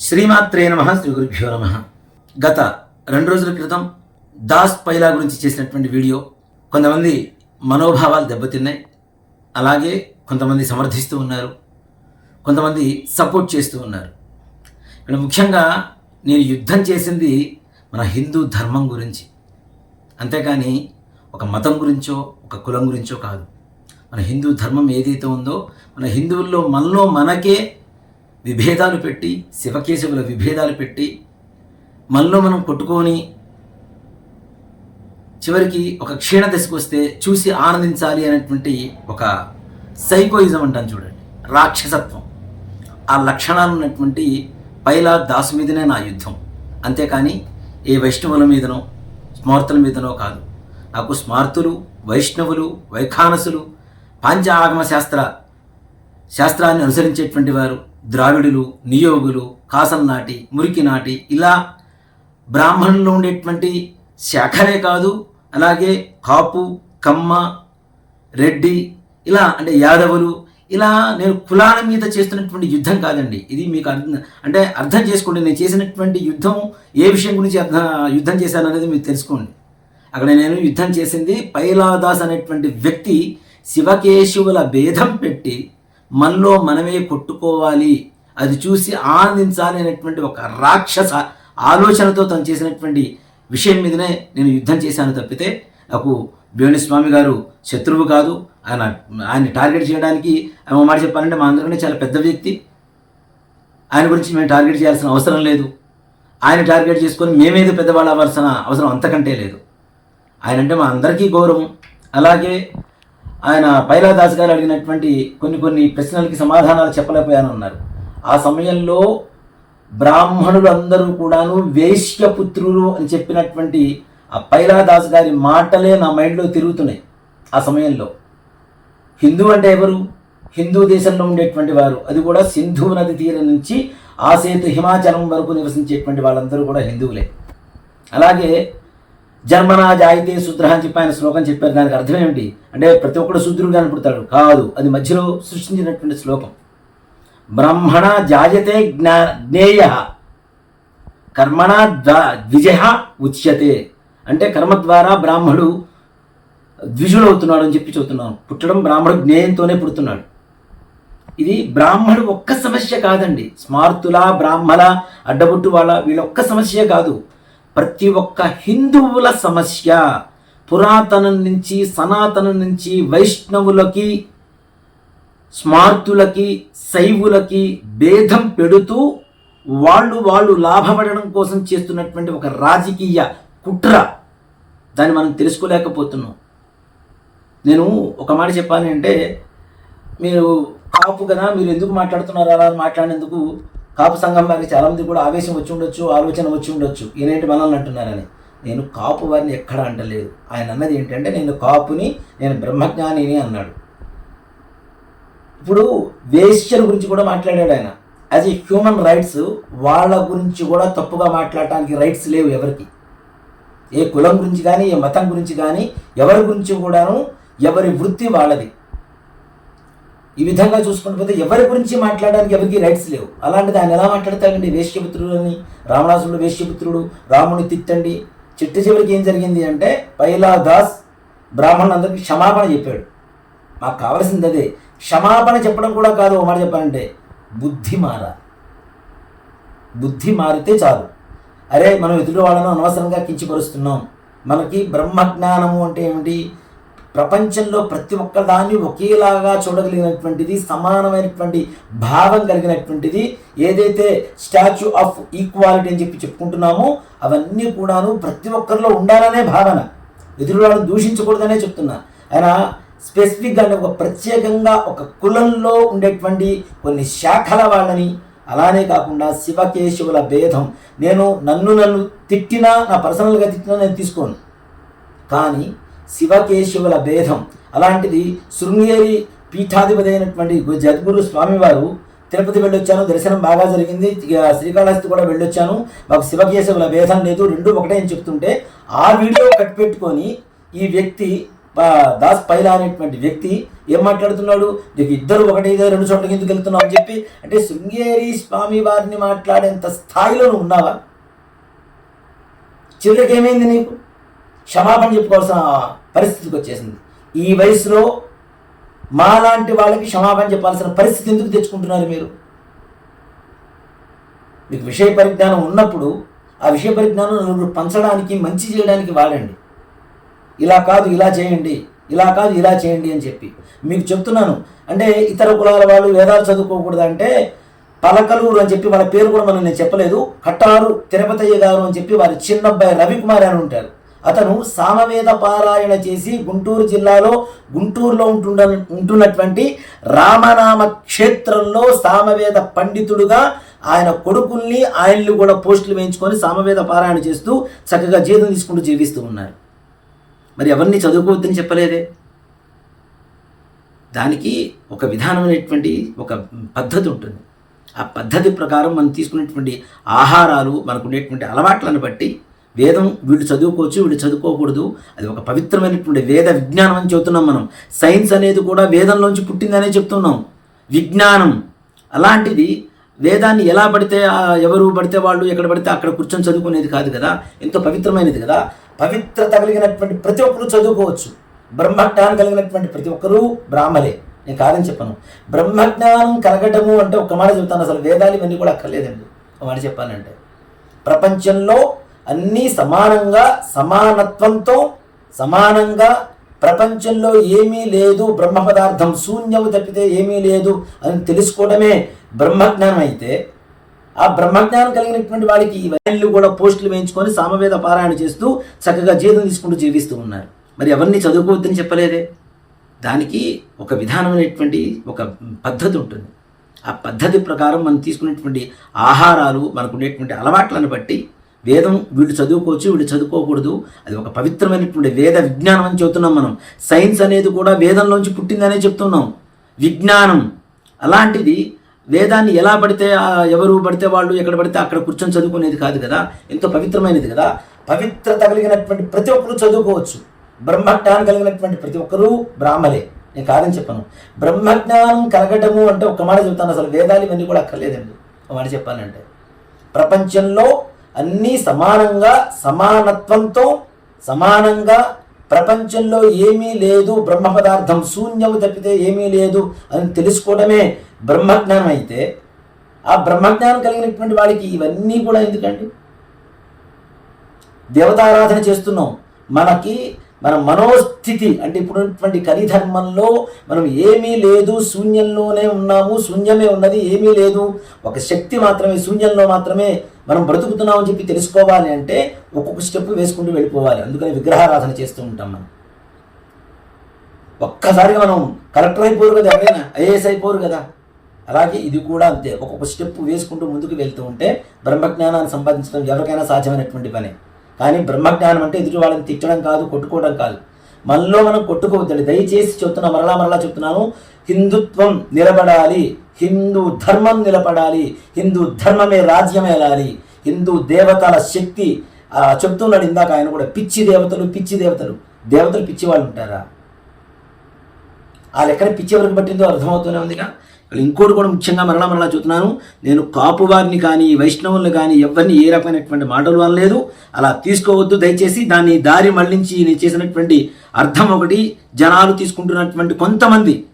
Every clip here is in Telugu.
శ్రీమాత్రే నమ శ్రీ గురుభ్యో నమ. గత రెండు రోజుల క్రితం దాస్ పైలా గురించి చేసినటువంటి వీడియో కొంతమంది మనోభావాలు దెబ్బతిన్నాయి. అలాగే కొంతమంది సమర్థిస్తూ ఉన్నారు. కొంతమంది సపోర్ట్ చేస్తూ ఉన్నారు. ఇక్కడ ముఖ్యంగా నేను యుద్ధం చేసింది మన హిందూ ధర్మం గురించి. అంతేకాని ఒక మతం గురించో ఒక కులం గురించో కాదు. మన హిందూ ధర్మం ఏదైతే ఉందో మన హిందువుల్లో మనలో మనకే విభేదాలు పెట్టి శివకేశవుల విభేదాలు పెట్టి మనలో మనం కొట్టుకొని చివరికి ఒక క్షీణ దశకు వస్తే చూసి ఆనందించాలి అనేటువంటి ఒక సైకోయిజం అంటాను చూడండి. రాక్షసత్వం. ఆ లక్షణాలు ఉన్నటువంటి పైలా దాసు మీదనే నా యుద్ధం. అంతేకాని ఏ వైష్ణవుల మీదనో స్మార్తుల మీదనో కాదు. నాకు స్మార్తులు వైష్ణవులు వైఖానసులు పాంచ ఆగమ శాస్త్ర శాస్త్రాన్ని అనుసరించేటువంటి వారు ద్రావిడులు నియోగులు కాసల్నాటి మురికి నాటి ఇలా బ్రాహ్మణుల్లో ఉండేటువంటి శాఖలే కాదు అలాగే కాపు కమ్మ రెడ్డి ఇలా అంటే యాదవులు ఇలా నేను కులాల మీద చేస్తున్నటువంటి యుద్ధం కాదండి. ఇది మీకు అర్థం అంటే అర్థం చేసుకోండి నేను చేసినటువంటి యుద్ధం ఏ విషయం గురించి అర్థం యుద్ధం చేశాను అనేది మీరు తెలుసుకోండి. అక్కడ నేను యుద్ధం చేసింది పైలాదాస్ అనేటువంటి వ్యక్తి శివకేశవుల భేదం పెట్టి మనలో మనమే కొట్టుకోవాలి. అది చూసి ఆనందించాలి అనేటువంటి ఒక రాక్షస ఆలోచనతో తను చేసినటువంటి విషయం మీదనే నేను యుద్ధం చేశాను తప్పితే నాకు వేణుస్వామి గారు శత్రువు కాదు. ఆయన ఆయన్ని టార్గెట్ చేయడానికి ఆయన మాట చెప్పాలంటే మా అందరికీ చాలా పెద్ద వ్యక్తి. ఆయన గురించి మేము టార్గెట్ చేయాల్సిన అవసరం లేదు. ఆయన టార్గెట్ చేసుకొని మేమేదో పెద్దవాళ్ళు అవ్వాల్సిన అవసరం అంతకంటే లేదు. ఆయన అంటే మా అందరికీ గౌరవం. అలాగే ఆయన పైలాదాస్ గారు అడిగినటువంటి కొన్ని కొన్ని ప్రశ్నలకి సమాధానాలు చెప్పలేకపోయాను అన్నారు. ఆ సమయంలో బ్రాహ్మణులందరూ కూడాను వేశ్యపుత్రులు అని చెప్పినటువంటి ఆ పైలాదాస్ గారి మాటలే నా మైండ్లో తిరుగుతున్నాయి ఆ సమయంలో. హిందూ అంటే ఎవరు? హిందూ దేశంలో ఉండేటువంటి వారు. అది కూడా సింధు నది తీరం నుంచి ఆ సేతు హిమాచలం వరకు నివసించేటువంటి వాళ్ళందరూ కూడా హిందువులే. అలాగే జన్మనా జాయితే శూద్ర అని చెప్పి ఆయన శ్లోకం చెప్పారు. దానికి అర్థం ఏమిటి? అంటే ప్రతి ఒక్కడు శూద్రుడుగా పుడతాడు కాదు అది మధ్యలో సృష్టించినటువంటి శ్లోకం. బ్రహ్మణ జాయతే జ్ఞా జ్ఞేయ కర్మణ ద్విజయ ఉచ్యతే. అంటే కర్మ ద్వారా బ్రాహ్మడు ద్విజుడవుతున్నాడు అని చెప్పి చెబుతున్నాను పుట్టడం బ్రాహ్మడు జ్ఞేయంతోనే పుడుతున్నాడు. ఇది బ్రాహ్మడు ఒక్క సమస్య కాదండి. స్మార్తుల బ్రాహ్మల అడ్డబుట్టు వాళ్ళ వీళ్ళ ఒక్క సమస్య కాదు. ప్రతి ఒక్క హిందువుల సమస్య పురాతనం నుంచి సనాతనం నుంచి వైష్ణవులకి స్మార్తులకి శైవులకి భేదం పెడుతూ వాళ్ళు వాళ్ళు లాభపడడం కోసం చేస్తున్నటువంటి ఒక రాజకీయ కుట్ర. దాన్ని మనం తెలుసుకోలేకపోతున్నాం. నేను ఒక మాట చెప్పాలి అంటే మీరు కాపు కదా మీరు ఎందుకు మాట్లాడుతున్నారు అలా మాట్లాడినందుకు కాపు సంఘం వారికి చాలామంది కూడా ఆవేశం వచ్చి ఉండొచ్చు ఆలోచన వచ్చి ఉండొచ్చు. ఈయనేంటి మనల్ని అంటున్నారని. నేను కాపు వారిని ఎక్కడ అంటలేదు. ఆయన అన్నది ఏంటంటే నేను కాపుని నేను బ్రహ్మజ్ఞానిని అన్నాడు. ఇప్పుడు వేశ్యల గురించి కూడా మాట్లాడాడు ఆయన. యాజ్ ఏ హ్యూమన్ రైట్స్ వాళ్ళ గురించి కూడా తప్పుగా మాట్లాడటానికి రైట్స్ లేవు ఎవరికి. ఏ కులం గురించి కానీ ఏ మతం గురించి కానీ ఎవరి గురించి కూడాను ఎవరి వృత్తి వాళ్ళది. ఈ విధంగా చూసుకుంటూ పోతే ఎవరి గురించి మాట్లాడడానికి ఎవరికి రైట్స్ లేవు. అలాంటిది ఆయన ఎలా మాట్లాడతాడండి? వేష్యపుత్రుడు అని రావణాసురుడు వేష్యపుత్రుడు రాముని తిట్టండి. చిట్ట చివరికి ఏం జరిగింది అంటే పైలా దాస్ బ్రాహ్మణులందరికీ క్షమాపణ చెప్పాడు. మాకు కావాల్సింది అదే. క్షమాపణ చెప్పడం కూడా కాదు ఒక మాట చెప్పాలంటే బుద్ధి మారాలి. బుద్ధి మారితే చాలు. అరే మనం ఎదుటి వాళ్ళను అనవసరంగా కించిపరుస్తున్నాం. మనకి బ్రహ్మజ్ఞానము అంటే ఏమిటి? ప్రపంచంలో ప్రతి ఒక్కదాన్ని ఒకేలాగా చూడగలిగినటువంటిది సమానమైనటువంటి భావం కలిగినటువంటిది ఏదైతే స్టాచ్యూ ఆఫ్ ఈక్వాలిటీ అని చెప్పి చెప్పుకుంటున్నామో అవన్నీ కూడాను ప్రతి ఒక్కరిలో ఉండాలనే భావన. ఎదురువాడు దూషించకూడదనే చెప్తున్నా. ఆయన స్పెసిఫిక్గా అంటే ఒక ప్రత్యేకంగా ఒక కులంలో ఉండేటువంటి కొన్ని శాఖల వాళ్ళని అలానే కాకుండా శివకేశవుల భేదం. నేను నన్ను నన్ను తిట్టినా నా పర్సనల్గా తిట్టినా నేను తీసుకోను. కానీ శివకేశవుల భేదం. అలాంటిది శృంగేరి పీఠాధిపతి అయినటువంటి జద్గురు స్వామివారు తిరుపతి వెళ్ళొచ్చాను. దర్శనం బాగా జరిగింది. శ్రీకాళహస్తి కూడా వెళ్ళొచ్చాను. మాకు శివకేశవుల భేదం లేదు. రెండు ఒకటే అని చెప్తుంటే ఆ వీడియో కట్ పెట్టుకొని ఈ వ్యక్తి ప- దాస్ పైలా అనేటువంటి వ్యక్తి ఏం మాట్లాడుతున్నాడు? నీకు ఇద్దరు ఒకటి రెండు చోట్ల ఎందుకు వెళ్తున్నావు అని చెప్పి అంటే శృంగేరి స్వామి వారిని మాట్లాడేంత స్థాయిలో నువ్వు ఉన్నావా? చివరికి ఏమైంది నీకు? క్షమాపణ చెప్పుకోవాల్సిన పరిస్థితికి వచ్చేసింది. ఈ వయసులో మాలాంటి వాళ్ళకి క్షమాపణ చెప్పాల్సిన పరిస్థితి ఎందుకు తెచ్చుకుంటున్నారు మీరు? మీకు విషయ పరిజ్ఞానం ఉన్నప్పుడు ఆ విషయ పరిజ్ఞానం నలుగురు పంచడానికి మంచి చేయడానికి వాడండి. ఇలా కాదు ఇలా చేయండి ఇలా కాదు ఇలా చేయండి అని చెప్పి. మీకు చెప్తున్నాను. అంటే ఇతర కులాల వాళ్ళు వేదాలు చదువుకోకూడదు అంటే పలకలూరు అని చెప్పి వాళ్ళ పేరు కూడా మనం నేను చెప్పలేదు. కట్టారు తిరుపతయ్య గారు అని చెప్పి వారి చిన్నబ్బాయి రవికుమార్ అని ఉంటారు. అతను సామవేద పారాయణ చేసి గుంటూరు జిల్లాలో గుంటూరులో ఉంటుండ ఉంటున్నటువంటి రామనామ క్షేత్రంలో సామవేద పండితుడుగా ఆయన కొడుకుల్ని ఆయన్ని కూడా పోస్టులు వేయించుకొని సామవేద పారాయణ చేస్తూ చక్కగా జీతం తీసుకుంటూ జీవిస్తూ ఉన్నారు. మరి ఎవరిని చదువుకోవద్దని చెప్పలేదే? దానికి ఒక విధానమైనటువంటి ఒక పద్ధతి ఉంటుంది. ఆ పద్ధతి ప్రకారం మనం తీసుకునేటువంటి ఆహారాలు మనకు ఉండేటువంటి అలవాట్లను బట్టి వేదం వీళ్ళు చదువుకోవచ్చు వీళ్ళు చదువుకోకూడదు. అది ఒక పవిత్రమైనటువంటి వేద విజ్ఞానం అని చెబుతున్నాం మనం. సైన్స్ అనేది కూడా వేదంలోంచి పుట్టిందనే చెప్తున్నాం. విజ్ఞానం. అలాంటిది వేదాన్ని ఎలా పడితే ఎవరు పడితే వాళ్ళు ఎక్కడ పడితే అక్కడ కూర్చొని చదువుకునేది కాదు కదా. ఎంతో పవిత్రమైనది కదా. పవిత్రత కలిగినటువంటి ప్రతి ఒక్కరూ చదువుకోవచ్చు. బ్రహ్మజ్ఞానం కలిగినటువంటి ప్రతి ఒక్కరూ బ్రాహ్మలే. నేను కాదని చెప్పను. బ్రహ్మజ్ఞానం కలగటము అంటే ఒక్క మాట చెప్తాను అసలు. వేదాలు ఇవన్నీ కూడా అక్కర్లేదండి. ఒక మాట చెప్పానంటే ప్రపంచంలో అన్నీ సమానంగా సమానత్వంతో సమానంగా ప్రపంచంలో ఏమీ లేదు బ్రహ్మ పదార్థం శూన్యము తప్పితే ఏమీ లేదు అని తెలుసుకోవడమే బ్రహ్మజ్ఞానం అయితే ఆ బ్రహ్మజ్ఞానం కలిగినటువంటి వాడికి ఇవన్నీ కూడా పోస్టులు వేయించుకొని సామవేద పారాయణ చేస్తూ చక్కగా జీతం తీసుకుంటూ జీవిస్తూ ఉన్నారు. మరి ఎవరిని చదువుకోవద్దని చెప్పలేదే? దానికి ఒక విధానమైనటువంటి ఒక పద్ధతి ఉంటుంది. ఆ పద్ధతి ప్రకారం మనం తీసుకునేటువంటి ఆహారాలు మనకు ఉండేటువంటి అలవాట్లను బట్టి వేదం వీళ్ళు చదువుకోవచ్చు వీళ్ళు చదువుకోకూడదు. అది ఒక పవిత్రమైనటువంటి వేద విజ్ఞానం అని చెబుతున్నాం మనం. సైన్స్ అనేది కూడా వేదంలోంచి పుట్టిందనే చెప్తున్నాం. విజ్ఞానం. అలాంటిది వేదాన్ని ఎలా పడితే ఎవరు పడితే వాళ్ళు ఎక్కడ పడితే అక్కడ కూర్చొని చదువుకునేది కాదు కదా. ఎంతో పవిత్రమైనది కదా. పవిత్రత కలిగినటువంటి ప్రతి ఒక్కరూ చదువుకోవచ్చు. బ్రహ్మజ్ఞానం కలిగినటువంటి ప్రతి ఒక్కరూ బ్రాహ్మలే. నేను కాదని చెప్పను. బ్రహ్మజ్ఞానం కలగటము అంటే ఒక మాట చెబుతాను అసలు. వేదాలు ఇవన్నీ కూడా అక్కర్లేదండి. ఒక మాట చెప్పానంటే ప్రపంచంలో అన్నీ సమానంగా సమానత్వంతో సమానంగా ప్రపంచంలో ఏమీ లేదు బ్రహ్మ పదార్థం శూన్యము తప్పితే ఏమీ లేదు అని తెలుసుకోవడమే బ్రహ్మజ్ఞానం అయితే ఆ బ్రహ్మజ్ఞానం కలిగినటువంటి వాడికి ఇవన్నీ కూడా ఎందుకండి? దేవతారాధన చేస్తున్నాం. మనకి మన మనోస్థితి అంటే ఇప్పుడున్నటువంటి కలిధర్మంలో మనం ఏమీ లేదు శూన్యంలోనే ఉన్నాము శూన్యమే ఉన్నది ఏమీ లేదు. ఒక శక్తి మాత్రమే శూన్యంలో మాత్రమే మనం బ్రతుకుతున్నామని చెప్పి తెలుసుకోవాలి అంటే ఒక్కొక్క స్టెప్ వేసుకుంటూ వెళ్ళిపోవాలి. అందుకని విగ్రహారాధన చేస్తూ ఉంటాం మనం. ఒక్కసారిగా మనం కలెక్టర్ అయిపోరు కదా ఎవరైనా ఐఏఎస్ అయిపోరు కదా. అలాగే ఇది కూడా అంతే. ఒక్కొక్క స్టెప్ వేసుకుంటూ ముందుకు వెళ్తూ ఉంటే బ్రహ్మజ్ఞానాన్ని సంపాదించడం ఎవరికైనా సాధ్యమైనటువంటి పని. కానీ బ్రహ్మజ్ఞానం అంటే ఎదుటి వాళ్ళని తిట్టడం కాదు కొట్టుకోవడం కాదు. మనలో మనం కొట్టుకోవద్దండి. దయచేసి చెప్తున్నా మరలా మరలా చెప్తున్నాను. హిందుత్వం నిలబడాలి. హిందూ ధర్మం నిలబడాలి. హిందూ ధర్మమే రాజ్యమేలాలి. హిందూ దేవతల శక్తి చెప్తున్నాడు ఇందాక ఆయన కూడా. పిచ్చి దేవతలు పిచ్చి దేవతలు. దేవతలు పిచ్చి వాళ్ళు ఉంటారా? ఆ లెక్కన పిచ్చి ఎవరికి పట్టిందో అర్థమవుతూనే ఉందిగా. ఇంకోటి కూడా ముఖ్యంగా మరలా మరలా చూస్తున్నాను నేను కాపు వారిని కానీ వైష్ణవుల్ని కానీ ఎవరిని ఏ రకమైనటువంటి మాటలు అనలేదు. అలా తీసుకోవద్దు దయచేసి దాన్ని దారి మళ్ళించి నేను చేసినటువంటి అర్థం ఒకటి జనాలు తీసుకుంటున్నటువంటి కొంతమంది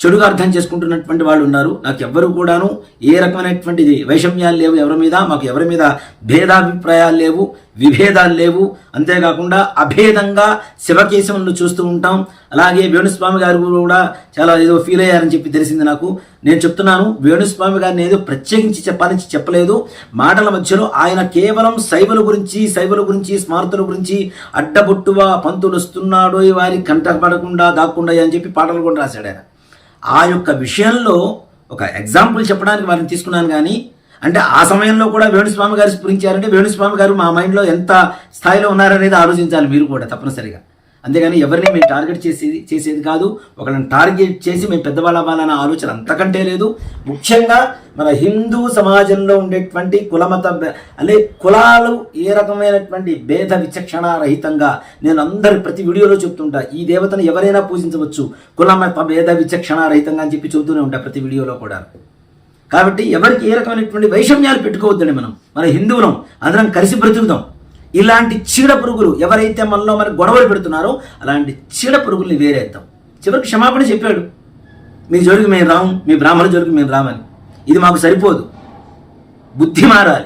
చెడుగా అర్థం చేసుకుంటున్నటువంటి వాళ్ళు ఉన్నారు. నాకు ఎవ్వరు కూడాను ఏ రకమైనటువంటి వైషమ్యాలు లేవు ఎవరి మీద మాకు ఎవరి మీద భేదాభిప్రాయాలు లేవు విభేదాలు లేవు. అంతేకాకుండా అభేదంగా శివకేశవులను చూస్తూ ఉంటాం. అలాగే వేణుస్వామి గారు కూడా చాలా ఏదో ఫీల్ అయ్యారని చెప్పి తెలిసింది నాకు. నేను చెప్తున్నాను వేణుస్వామి గారిని ఏదో ప్రత్యేకించి చెప్పాలని చెప్పలేదు. మాటల మధ్యలో ఆయన కేవలం శైవుల గురించి శైవుల గురించి స్మార్తుల గురించి అడ్డబొట్టువా పంతులు వస్తున్నాడో వారి కంటపడకుండా దాక్కుండా అని చెప్పి పాటలు కూడా రాశాడు ఆయన. ఆ యొక్క విషయంలో ఒక ఎగ్జాంపుల్ చెప్పడానికి వారిని తీసుకున్నాను కానీ అంటే ఆ సమయంలో కూడా వేణుస్వామి గారు స్ఫురించారంటే వేణుస్వామి గారు మా మైండ్లో ఎంత స్థాయిలో ఉన్నారనేది ఆలోచించాలి మీరు కూడా తప్పనిసరిగా. అంతేగాని ఎవరిని మేము టార్గెట్ చేసేది చేసేది కాదు ఒకళ్ళని టార్గెట్ చేసి మేము పెద్దవాళ్ళ అవ్వాలన్న ఆలోచన అంతకంటే లేదు. ముఖ్యంగా మన హిందూ సమాజంలో ఉండేటువంటి కులమత అదే కులాలు ఏ రకమైనటువంటి భేద విచక్షణ రహితంగా నేను అందరి ప్రతి వీడియోలో చెప్తుంటా. ఈ దేవతను ఎవరైనా పూజించవచ్చు. కులమత భేద విచక్షణ రహితంగా అని చెప్పి చెబుతూనే ఉంటా ప్రతి వీడియోలో కూడా. కాబట్టి ఎవరికి ఏ రకమైనటువంటి వైషమ్యాలు పెట్టుకోవద్దండి మనం. మన హిందువులం. అందరం కలిసి బ్రతుకుదాం. ఇలాంటి చీడ పురుగులు ఎవరైతే మనలో మనకు గొడవలు పెడుతున్నారో అలాంటి చీడ పురుగుల్ని వేరేద్దాం. చివరికి క్షమాపణ చెప్పాడు. మీ జోలికి మేము రాము మీ బ్రాహ్మణ జోలికి మేము రామని. ఇది మాకు సరిపోదు. బుద్ధి మారాలి.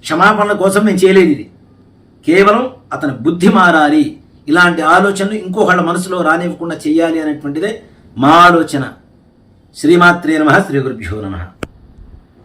క్షమాపణల కోసం మేము చేయలేదు ఇది. కేవలం అతని బుద్ధి మారాలి. ఇలాంటి ఆలోచనలు ఇంకొకళ్ళ మనసులో రానివ్వకుండా చేయాలి అనేటువంటిదే మా ఆలోచన. శ్రీమాత్రే నమ శ్రీ గురుభ్యో నమ.